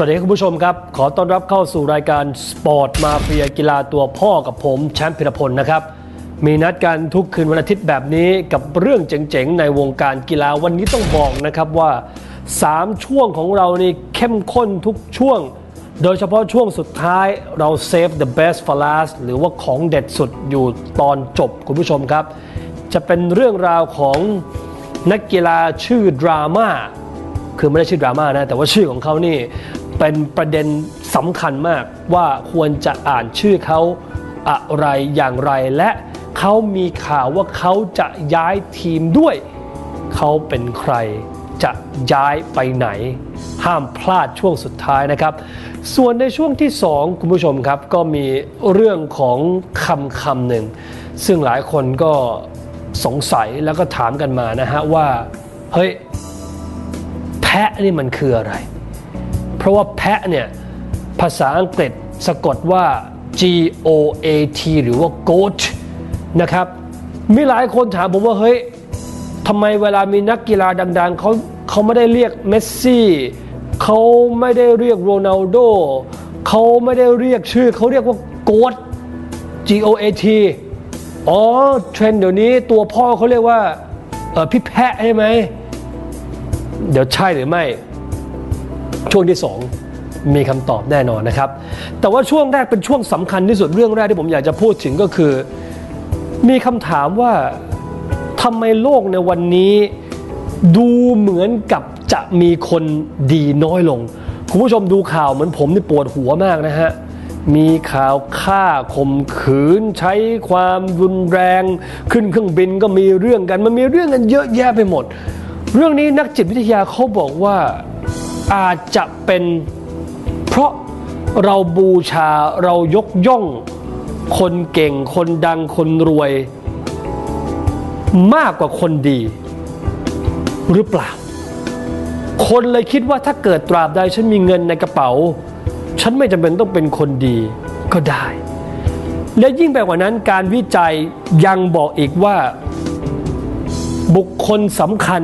สวัสดีคุณผู้ชมครับ ขอต้อนรับเข้าสู่รายการสปอร์ตมาเฟียกีฬาตัวพ่อกับผมแชมป์พิรพลนะครับ มีนัดกันทุกคืนวันอาทิตย์แบบนี้กับเรื่องเจ๋งๆ ในวงการกีฬาวันนี้ต้องบอกนะครับว่า 3 ช่วงของเรานี่เข้มข้นทุกช่วง โดยเฉพาะช่วงสุดท้ายเรา save the best for last หรือว่าของเด็ดสุดอยู่ตอนจบคุณผู้ชมครับ จะเป็นเรื่องราวของนักกีฬาชื่อดราม่าคือไม่ได้ชื่อดราม่านะแต่ว่าชื่อของเขานี่ เป็นประเด็นสำคัญมากว่าควรจะอ่านชื่อเขาอะไรอย่างไรและเขามีข่าวว่าเขาจะย้ายทีมด้วย เขาเป็นใครจะย้ายไปไหน ห้ามพลาดช่วงสุดท้ายนะครับ ส่วนในช่วงที่ 2 คุณผู้ชมครับ ก็มีเรื่องของคำคำหนึ่ง ซึ่งหลายคนก็สงสัยแล้วก็ถามกันมานะฮะว่า เฮ้ย แพะนี่มันคืออะไร เพราะว่าแพะเนี่ยภาษาอังกฤษสะกดว่า G O A T หรือว่า goat นะครับ มีหลายคนถามผมว่าเฮ้ยทำไมเวลามีนักกีฬาดัง ๆเขาเขาไม่ได้เรียกเมสซี่เขาไม่ได้เรียกโรนัลโดเขาไม่ได้เรียกชื่อเขาเรียกว่า goat G O A T อ๋อเทรนเดี๋ยวนี้ตัวพ่อเขาเรียกว่าเออพี่แพะใช่ไหม เดี๋ยวใช่หรือไม่ ช่วงที่ 2 มีคำตอบแน่นอนนะครับ แต่ว่าช่วงแรกเป็นช่วงสำคัญที่สุดเรื่องแรกที่ผมอยากจะพูดถึงก็คือ มีคำถามว่าทำไมโลกในวันนี้ดูเหมือนกับจะมีคนดีน้อยลง คุณผู้ชมดูข่าวเหมือนผมนี่ปวดหัวมากนะฮะ มีข่าวฆ่าข่มขืน ใช้ความรุนแรง ขึ้นเครื่องบินก็มีเรื่องกัน มันมีเรื่องกันเยอะแยะไปหมด เรื่องนี้นักจิตวิทยาเขาบอกว่า อาจจะเป็นเพราะเราบูชาเรายกย่อง คนเก่งคนดังคนรวย มากกว่าคนดี หรือเปล่า คนเลยคิดว่าถ้าเกิดตราบใดฉันมีเงินในกระเป๋า ฉันไม่จำเป็นต้องเป็นคนดีก็ได้ และยิ่งไปกว่านั้นการวิจัยยังบอกอีกว่า บุคคลสำคัญ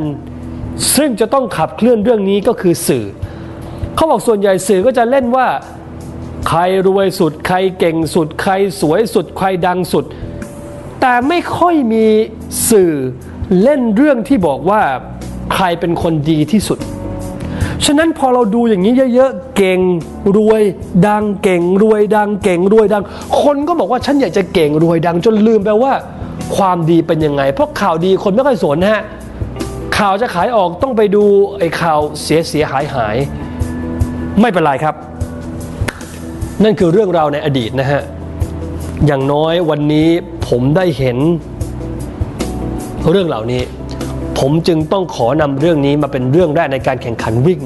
ซึ่งจะต้องขับเคลื่อนเรื่องนี้ก็คือสื่อ เขาบอกส่วนใหญ่สื่อก็จะเล่นว่า ใครรวยสุด ใครเก่งสุด ใครสวยสุด ใครดังสุด แต่ไม่ค่อยมีสื่อเล่นเรื่องที่บอกว่าใครเป็นคนดีที่สุด ฉะนั้นพอเราดูอย่างนี้เยอะๆ เก่งรวยดังเก่งรวยดังเก่งรวยดัง คนก็บอกว่าฉันอยากจะเก่งรวยดังจนลืมไปว่า ความดีเป็นยังไง เพราะข่าวดีคนไม่ค่อยสนนะฮะ ข่าวจะขายออกต้องไปดูไอ้ข่าวเสียเสียหายหาย ไม่เป็นไรครับ นั่นคือเรื่องราวในอดีตนะฮะ อย่างน้อยวันนี้ผมได้เห็นเรื่องเหล่านี้ ผมจึงต้องขอนำเรื่องนี้มาเป็นเรื่องแรกในการแข่งขันวิ่ง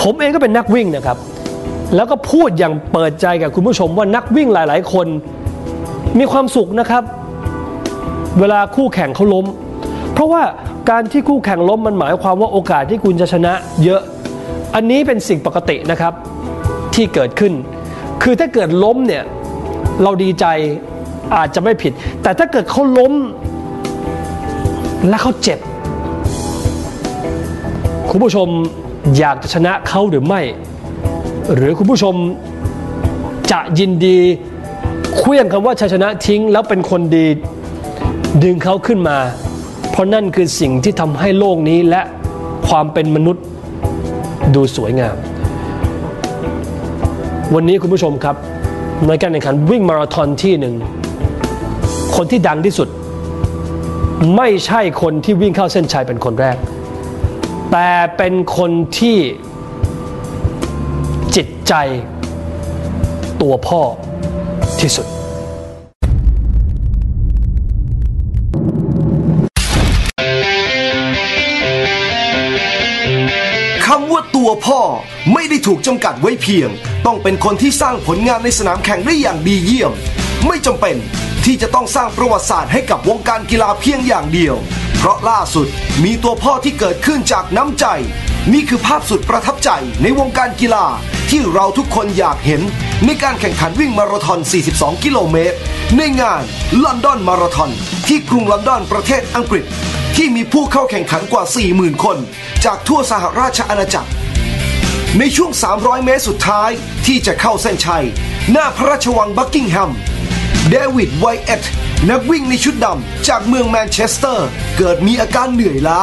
ผมเองก็เป็นนักวิ่งนะครับ แล้วก็พูดอย่างเปิดใจกับคุณผู้ชมว่านักวิ่งหลาย ๆ คนมีความสุขนะครับ เวลาคู่แข่งเขาล้ม เพราะว่า การที่คู่แข่งล้มมันหมายความว่าโอกาสที่คุณจะชนะเยอะ อันนี้เป็นสิ่งปกตินะครับที่เกิดขึ้น คือถ้าเกิดล้มเนี่ยเราดีใจอาจจะไม่ผิด แต่ถ้าเกิดเขาล้ม และเขาเจ็บ คุณผู้ชมอยากจะชนะเขาหรือไม่ หรือคุณผู้ชมจะยินดีเคลื่อนคำว่าชัยชนะทิ้ง แล้วเป็นคนดีดึงเขาขึ้นมา เพราะนั่นคือสิ่งที่ทำให้โลกนี้และความเป็นมนุษย์ดูสวยงาม วันนี้คุณผู้ชมครับ ในการแข่งขันวิ่งมาราธอนที่หนึ่ง คนที่ดังที่สุด ไม่ใช่คนที่วิ่งเข้าเส้นชัยเป็นคนแรก แต่เป็นคนที่จิตใจตัวพ่อที่สุด ตัวพ่อไม่ได้ถูกจำกัดไว้เพียง ต้องเป็นคนที่สร้างผลงานในสนามแข่งได้อย่างดีเยี่ยม ไม่จำเป็นที่จะต้องสร้างประวัติศาสตร์ให้กับวงการกีฬาเพียงอย่างเดียว เพราะล่าสุดมีตัวพ่อที่เกิดขึ้นจากน้ำใจ นี่คือภาพสุดประทับใจในวงการกีฬาที่เราทุกคนอยากเห็น ในการแข่งขันวิ่งมาราธอน 42 กิโลเมตร ในงานลอนดอนมาราธอนที่กรุงลอนดอนประเทศอังกฤษ ที่มีผู้เข้าแข่งขันกว่า 40,000 คน จากทั่วสหราชอาณาจักร ในช่วง 300 เมตรสุดท้ายที่จะเข้าเส้นชัย หน้าพระราชวังบักกิงแฮม เดวิดไวเอตนักวิ่งในชุดดำจากเมืองแมนเชสเตอร์ เกิดมีอาการเหนื่อยล้า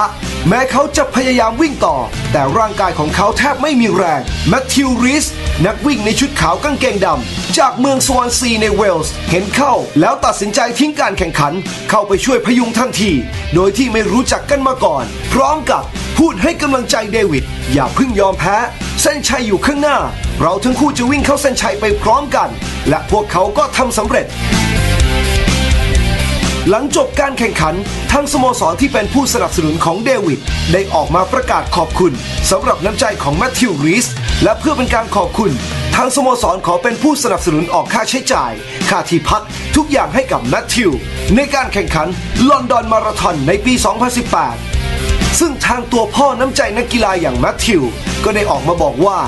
แม้เขาจะพยายามวิ่งต่อ แต่ร่างกายของเขาแทบไม่มีแรงแมทธิวริสนักวิ่งในชุดขาวกางเกงดำ จากเมืองสวอนซีในเวลส์ เห็นเข้าแล้วตัดสินใจทิ้งการแข่งขัน เข้าไปช่วยพยุงทันที โดยที่ไม่รู้จักกันมาก่อน พร้อมกับ พูดให้กำลังใจเดวิด อย่าเพิ่งยอมแพ้ เส้นชัยอยู่ข้างหน้า เราทั้งคู่จะวิ่งเข้าเส้นชัยไปพร้อมกัน และพวกเขาก็ทำสำเร็จ หลังจบการแข่งขันทางสโมสรที่เป็นผู้สนับสนุนของเดวิด ได้ออกมาประกาศขอบคุณสำหรับน้ำใจของแมทธิวรีสและเพื่อเป็นการขอบคุณทางสโมสรขอเป็นผู้สนับสนุนออกค่าใช้จ่าย ค่าที่พักทุกอย่างให้กับแมทธิว ในการแข่งขันลอนดอนมาราธอนในปี 2018 ซึ่งทางตัวพ่อน้ำใจนักกีฬาอย่างแมทธิว ก็ได้ออกมาบอกว่า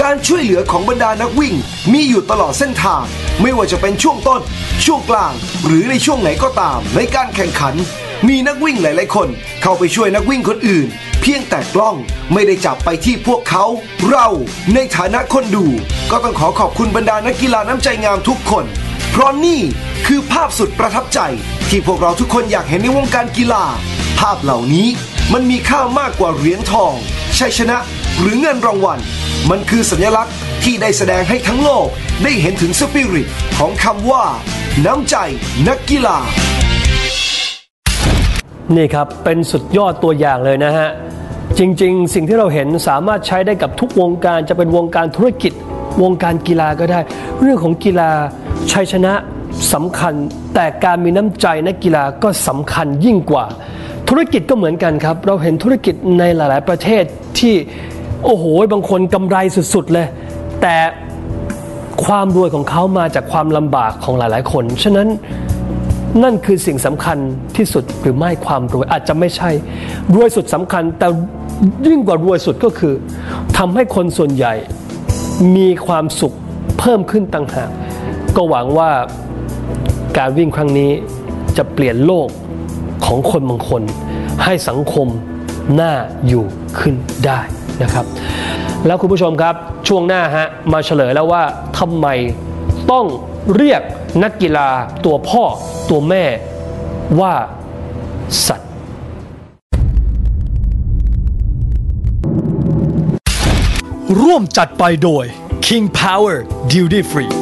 การช่วยเหลือของบรรดานักวิ่ง มีอยู่ตลอดเส้นทาง ไม่ว่าจะเป็นช่วงต้น ช่วงกลาง หรือในช่วงไหนก็ตาม ในการแข่งขัน มีนักวิ่งหลาย ๆ คน เข้าไปช่วยนักวิ่งคนอื่น เพียงแต่กล้องไม่ได้จับไปที่พวกเขา เราในฐานะคนดู ก็ต้องขอขอบคุณบรรดานักกีฬาน้ำใจงามทุกคน เพราะนี่คือภาพสุดประทับใจ ที่พวกเราทุกคนอยากเห็นในวงการกีฬา ภาพเหล่านี้ มันมีค่ามากกว่าเหรียญทองชัยชนะหรือเงินรางวัล มันคือสัญลักษณ์ที่ได้แสดงให้ทั้งโลกได้เห็นถึงสปิริตของคำว่า น้ำใจนักกีฬา นี่ครับ เป็นสุดยอดตัวอย่างเลยนะฮะ จริง ๆ สิ่งที่เราเห็นสามารถใช้ได้กับทุกวงการจะเป็นวงการธุรกิจ วงการกีฬาก็ได้ เรื่องของกีฬาชัยชนะสำคัญ แต่การมีน้ำใจนักกีฬาก็สำคัญยิ่งกว่า ธุรกิจก็เหมือนกันครับ เราเห็นธุรกิจในหลาย ๆ ประเทศที่โอ้โหบางคนกำไรสุด ๆ เลย แต่ความรวยของเขามาจากความลำบากของหลาย ๆ คน ฉะนั้นนั่นคือสิ่งสำคัญที่สุดหรือไม่ความรวยอาจจะไม่ใช่ รวยสุดสำคัญ แต่ยิ่งกว่ารวยสุดก็คือทำให้คนส่วนใหญ่มีความสุขเพิ่มขึ้นต่างหาก ก็หวังว่าการวิ่งครั้งนี้จะเปลี่ยนโลก ของคนบางคน ให้สังคมน่าอยู่ขึ้นได้นะครับ แล้วคุณผู้ชมครับช่วงหน้าฮะมาเฉลยแล้วว่าทำไมต้องเรียกนักกีฬาตัวพ่อตัวแม่ว่าสัตว์ร่วมจัดไปโดย King Power Duty Free